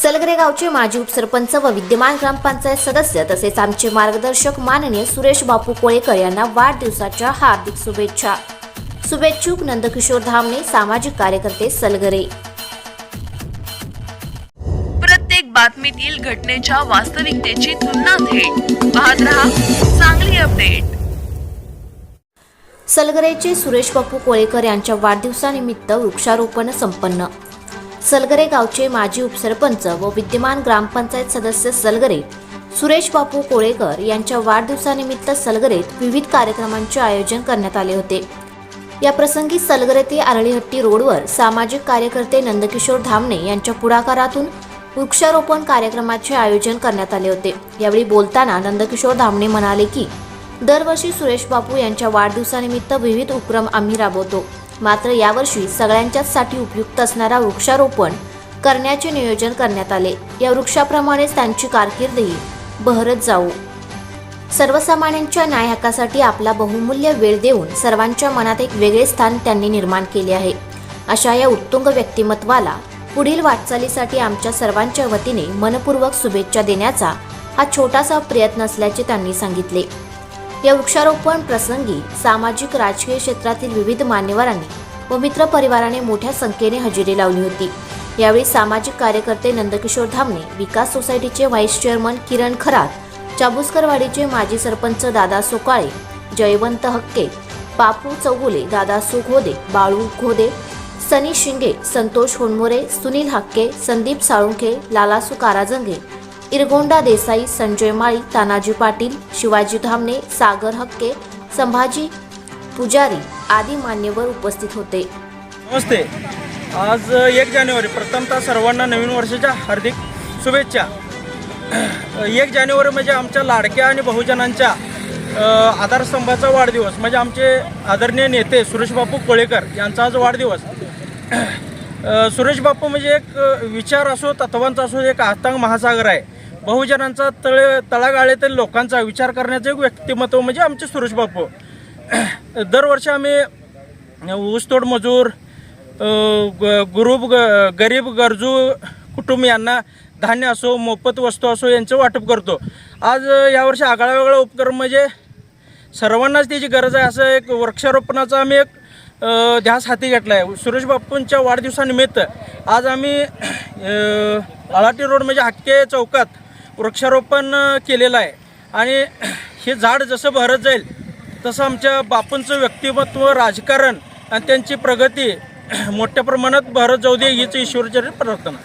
सलगरे गावचे माजी उपसरपंच व विद्यमान ग्रामपंचायत सदस्य तसेच आमचे मार्गदर्शक माननीय सुरेश बापू कोळेकर यांना वाढदिवसाच्या हार्दिक शुभेच्छा. शुभेच्छुक नंदकिशोर धामणे सामाजिक कार्यकर्ते सलगरे. प्रत्येक बातमीतील घटनेच्या वास्तविकतेची तुलना थेट. पाहत रहा चांगली अपडेट. सलगरेचे सुरेश बापू कोळेकर यांच्या वाढदिवसानिमित्त वृक्षारोपण संपन्न. सलगरे गावचे माजी उपसरपंच व विद्यमान ग्रामपंचायत सदस्य सलगरे सुरेश बापू कोळेकर यांच्या वाढदिवसानिमित्त सलगरेत विविध कार्यक्रमांचे आयोजन करण्यात आले होते. या प्रसंगी सलगरे ते आरळीहट्टी रोडवर सामाजिक कार्यकर्ते नंदकिशोर धामणे यांच्या पुढाकारातून वृक्षारोपण कार्यक्रमाचे आयोजन करण्यात आले होते. यावेळी बोलताना नंदकिशोर धामणे म्हणाले की दरवर्षी सुरेश बापू यांच्या वाढदिवसानिमित्त विविध उपक्रम आम्ही राबवतो. मात्र यावर्षी सगळ्यांच्याचसाठी उपयुक्त असणारा वृक्षारोपण करण्याचे नियोजन करण्यात आले. या वृक्षाप्रमाणेच त्यांची कारकीर्दही बहरत जाऊ. सर्वसामान्यांच्या न्याय हक्कासाठी आपला बहुमूल्य वेळ देऊन सर्वांच्या मनात एक वेगळे स्थान त्यांनी निर्माण केले आहे. अशा या उत्तुंग व्यक्तिमत्वाला पुढील वाटचालीसाठी आमच्या सर्वांच्या वतीने मनपूर्वक शुभेच्छा देण्याचा हा छोटासा प्रयत्न असल्याचे त्यांनी सांगितले. या वृक्षारोपण प्रसंगी सामाजिक राजकीय क्षेत्रातील विविध मान्यवरांनी व मित्र परिवाराने मोठ्या संख्येने हजेरी लावली होती. यावेळी सामाजिक कार्यकर्ते नंदकिशोर धामणे विकास सोसायटीचे व्हाईस चेअरमन किरण खरात चाबुसकरवाडीचे माजी सरपंच दादा सोकाळे जयवंत हक्के बापू चौगुले दादा सुघोदे बाळू घोदे सनी शिंगे संतोष होनमोरे सुनील हक्के संदीप साळुंखे लालासू काराजंगे इरगोंडा देसाई संजय माळी तानाजी पाटील शिवाजी धामणे सागर हक्के संभाजी पुजारी आदी मान्यवर उपस्थित होते. नमस्ते. आज एक जानेवारी प्रथमतः सर्वांना नवीन वर्षाच्या हार्दिक शुभेच्छा. एक जानेवारी म्हणजे आमच्या लाडक्या आणि बहुजनांच्या आधारस्तंभाचा वाढदिवस. म्हणजे आमचे आदरणीय नेते सुरेशबापू कोळेकर यांचा आज वाढदिवस. सुरेशबापू म्हणजे एक विचार असो तत्वांचा असो एक आतंक महासागर आहे. बहुजनांचा तळ तळागाळ्यातील लोकांचा विचार करण्याचं एक व्यक्तिमत्व म्हणजे आमचे सुरेशबापू दरवर्षी आम्ही ऊसतोड मजूर ग- गुरुब ग- गरीब गरजू कुटुंबियांना धान्य असो मोफत वस्तू असो यांचं वाटप करतो. आज यावर्षी आगळा वेगळा उपक्रम म्हणजे सर्वांनाच त्याची गरज आहे असं एक वृक्षारोपणाचा आम्ही एक ध्यास हाती घेतला आहे सुरेश बापूंच्या वाढदिवसानिमित्त आज आम्ही अळाटी आळाटी रोड म्हणजे हक्के चौकात वृक्षारोपण केलेलं आहे. आणि हे झाड जसं भरत जाईल तसं आमच्या बापूंचं व्यक्तिमत्व राजकारण आणि त्यांची प्रगती मोठ्या प्रमाणात भरत जाऊ दे हीच ईश्वरचरित प्रार्थना.